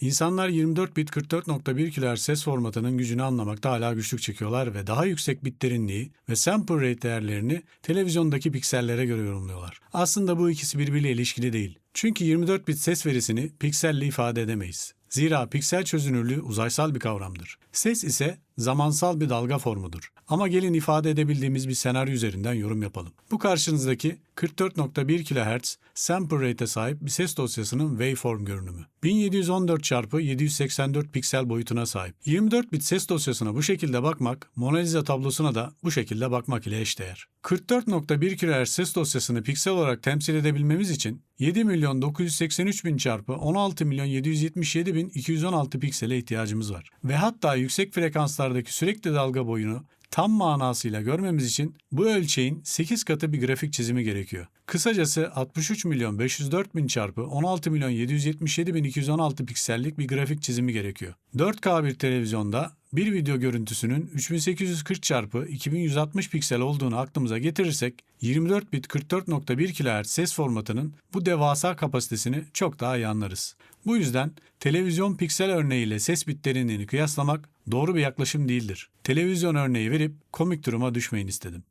İnsanlar 24 bit 44.1 kHz ses formatının gücünü anlamakta hala güçlük çekiyorlar ve daha yüksek bit derinliği ve sample rate değerlerini televizyondaki piksellere göre yorumluyorlar. Aslında bu ikisi birbiriyle ilişkili değil. Çünkü 24 bit ses verisini pikselle ifade edemeyiz. Zira piksel çözünürlüğü uzaysal bir kavramdır. Ses ise zamansal bir dalga formudur. Ama gelin ifade edebildiğimiz bir senaryo üzerinden yorum yapalım. Bu karşınızdaki 44.1 kHz sample rate'e sahip bir ses dosyasının waveform görünümü. 1714 çarpı 784 piksel boyutuna sahip. 24 bit ses dosyasına bu şekilde bakmak, Mona Lisa tablosuna da bu şekilde bakmak ile eşdeğer. 44.1 kHz ses dosyasını piksel olarak temsil edebilmemiz için 7 milyon 983 bin çarpı 16 milyon 777 bin 216 piksele ihtiyacımız var. Ve hatta yüksek frekanslardaki sürekli dalga boyunu tam manasıyla görmemiz için bu ölçeğin 8 katı bir grafik çizimi gerekiyor. Kısacası 63 milyon 504 bin çarpı 16 milyon 777 bin 216 piksellik bir grafik çizimi gerekiyor. 4K bir televizyonda bir video görüntüsünün 3840 çarpı 2160 piksel olduğunu aklımıza getirirsek 24 bit 44.1 kHz ses formatının bu devasa kapasitesini çok daha iyi anlarız. Bu yüzden televizyon piksel örneğiyle ses bit derinliğini kıyaslamak doğru bir yaklaşım değildir. Televizyon örneği verip komik duruma düşmeyin istedim.